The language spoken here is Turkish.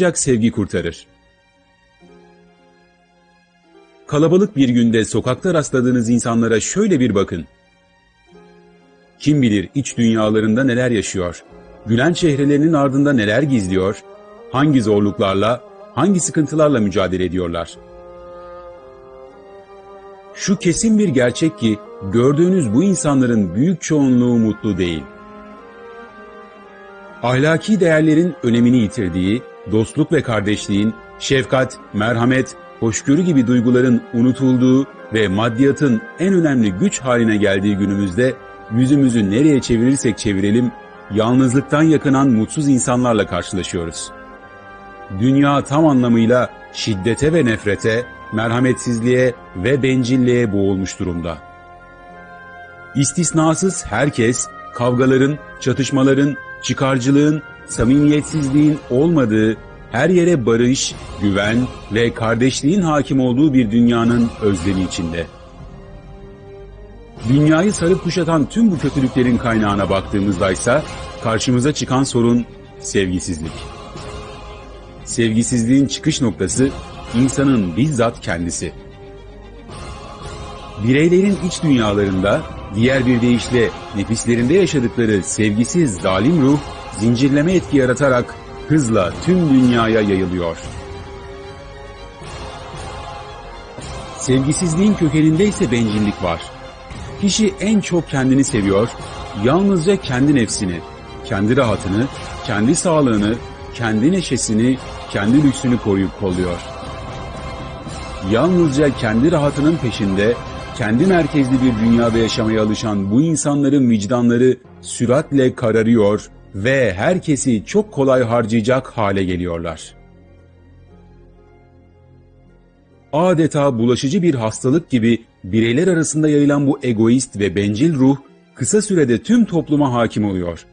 Ancak sevgi kurtarır. Kalabalık bir günde sokakta rastladığınız insanlara şöyle bir bakın. Kim bilir iç dünyalarında neler yaşıyor, gülen çehrelerinin ardında neler gizliyor, hangi zorluklarla, hangi sıkıntılarla mücadele ediyorlar. Şu kesin bir gerçek ki gördüğünüz bu insanların büyük çoğunluğu mutlu değil. Ahlaki değerlerin önemini yitirdiği, dostluk ve kardeşliğin, şefkat, merhamet, hoşgörü gibi duyguların unutulduğu ve maddiyatın en önemli güç haline geldiği günümüzde yüzümüzü nereye çevirirsek çevirelim, yalnızlıktan yakınan mutsuz insanlarla karşılaşıyoruz. Dünya tam anlamıyla şiddete ve nefrete, merhametsizliğe ve bencilliğe boğulmuş durumda. İstisnasız herkes kavgaların, çatışmaların, çıkarcılığın, samimiyetsizliğin olmadığı, her yere barış, güven ve kardeşliğin hakim olduğu bir dünyanın özlemi içinde. Dünyayı sarıp kuşatan tüm bu kötülüklerin kaynağına baktığımızda ise karşımıza çıkan sorun sevgisizlik. Sevgisizliğin çıkış noktası insanın bizzat kendisi. Bireylerin iç dünyalarında, diğer bir deyişle nefislerinde yaşadıkları sevgisiz zalim ruh, zincirleme etki yaratarak hızla tüm dünyaya yayılıyor. Sevgisizliğin kökeninde ise bencillik var. Kişi en çok kendini seviyor, yalnızca kendi nefsini, kendi rahatını, kendi sağlığını, kendi neşesini, kendi lüksünü koruyup kolluyor. Yalnızca kendi rahatının peşinde, kendi merkezli bir dünyada yaşamaya alışan bu insanların vicdanları süratle kararıyor ve herkesi çok kolay harcayacak hale geliyorlar. Adeta bulaşıcı bir hastalık gibi bireyler arasında yayılan bu egoist ve bencil ruh kısa sürede tüm topluma hakim oluyor.